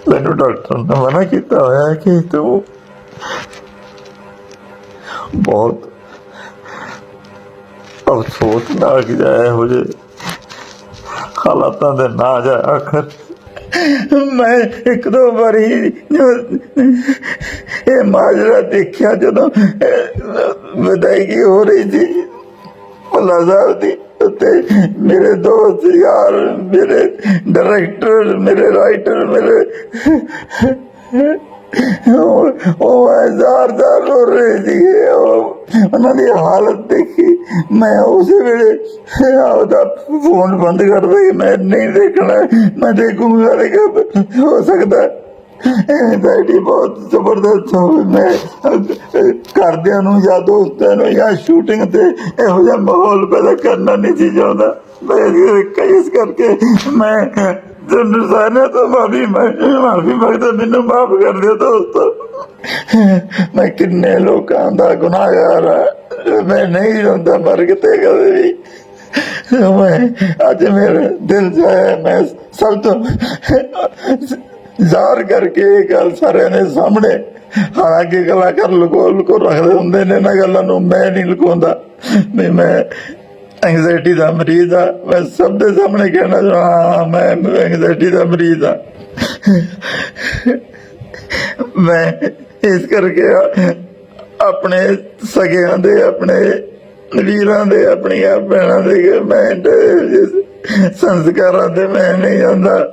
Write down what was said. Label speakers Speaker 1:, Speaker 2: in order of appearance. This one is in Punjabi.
Speaker 1: ਮੈਨੂੰ ਡਾਕਟਰ ਨੇ ਮਨਾ ਕੀਤਾ ਹੋਇਆ ਕਿ ਤੂੰ ਬਹੁਤ ਅਫਸੋਸ ਨਾਲ ਕਿ ਜਾਇਆ ਹੋ ਜੇ। ਹਾਲਾਤਾਂ ਦੇ ਨਾ ਜਾ ਆਖਰ। ਮੈਂ ਇੱਕ ਦੋ ਵਾਰੀ ਇਹ ਮਾਜਰਾ ਦੇਖਿਆ ਜਦੋਂ ਵਿਦਾਇਗੀ ਹੋ ਰਹੀ ਸੀ। ਅੱਲਾ ਸਾਹਿਬ ਦੀ ਤੇ ਮੇਰੇ ਦੋਸਤ ਯਾਰ, ਮੇਰੇ ਡਾਇਰੈਕਟਰ ਮੇਰੇ ਰਾਈਟਰ ਮੇਰੇ ਉਹ ਹਜ਼ਾਰ ਜ਼ਾਰ ਰੋ ਰਹੇ ਸੀ ਉਹਨਾਂ ਦੀ ਹਾਲਤ ਦੇਖੀ। ਮੈਂ ਉਸ ਵੇਲੇ ਆਪਦਾ ਫੋਨ ਬੰਦ ਕਰ ਦੇ ਮੈਂ ਨਹੀਂ ਦੇਖਣਾ। ਮੈਂ ਦੇਖੂੰਗਾ, ਲੇਕਿਨ ਹੋ ਸਕਦਾ ਐਂਜ਼ਾਈਟੀ ਬਹੁਤ ਜ਼ਬਰਦਸਤ ਹੋਵੇ ਮੈਂ ਘਰਦਿਆਂ ਨੂੰ ਜਾਂ ਦੋਸਤਾਂ ਨੂੰ ਜਾਂ ਸ਼ੂਟਿੰਗ ਤੇ ਇਹੋ ਜਿਹਾ ਮਾਹੌਲ ਪੈਦਾ ਕਰਨਾ ਨਹੀਂ ਸੀ ਚਾਹੁੰਦਾ। ਮੈਂ ਇਹ- ਕਰਕੇ ਮੈਂ ਤੁਹਾਨੂੰ ਸਾਰਿਆਂ ਤੋਂ ਮਾਫੀ ਮਾਫੀ ਮੰਗਦਾ, ਮੈਨੂੰ ਮਾਫ ਕਰ ਦਿਓ ਦੋਸਤੋ। ਮੈਂ ਕਿੰਨੇ ਲੋਕਾਂ ਦਾ ਗੁਨਾਹਗਾਰ ਹਾਂ ਮੈਂ ਨਹੀਂ ਹੁੰਦਾ ਮਰ ਕਿਤੇ ਕਦੇ ਵੀ। ਮੈਂ, ਅੱਜ ਮੇਰੇ ਦਿਲ ਜਾਇਆ ਮੈਂ ਸਭ ਤੋਂ ਜ਼ਾਹਰ ਕਰਕੇ ਇਹ ਗੱਲ ਸਾਰਿਆਂ ਦੇ ਸਾਹਮਣੇ। ਹਾਲਾਂਕਿ ਕਲਾਕਾਰ ਲੁਕੋ ਲੁਕੋ ਰੱਖਦੇ ਹੁੰਦੇ ਨੇ ਨਾ ਗੱਲਾਂ ਨੂੰ, ਮੈਂ ਨਹੀਂ ਲੁਕਾਉਂਦਾ। ਵੀ ਮੈਂ ਐਂਜ਼ਾਈਟੀ ਦਾ ਮਰੀਜ਼ ਆ। ਮੈਂ ਸਭ ਦੇ ਸਾਹਮਣੇ ਕਹਿਣਾ ਚਾਹੁੰਦਾ ਹਾਂ, ਮੈਂ ਐਂਗਜ਼ਾਇਟੀ ਦਾ ਮਰੀਜ਼ ਆ। ਮੈਂ ਇਸ ਕਰਕੇ ਆਪਣੇ ਸਗਿਆਂ ਦੇ, ਆਪਣੇ ਵੀਰਾਂ ਦੇ, ਆਪਣੀਆਂ ਭੈਣਾਂ ਦੇ, ਮੈਂ ਸੰਸਕਾਰਾਂ ਦੇ ਮੈਂ ਨਹੀਂ ਜਾਂਦਾ।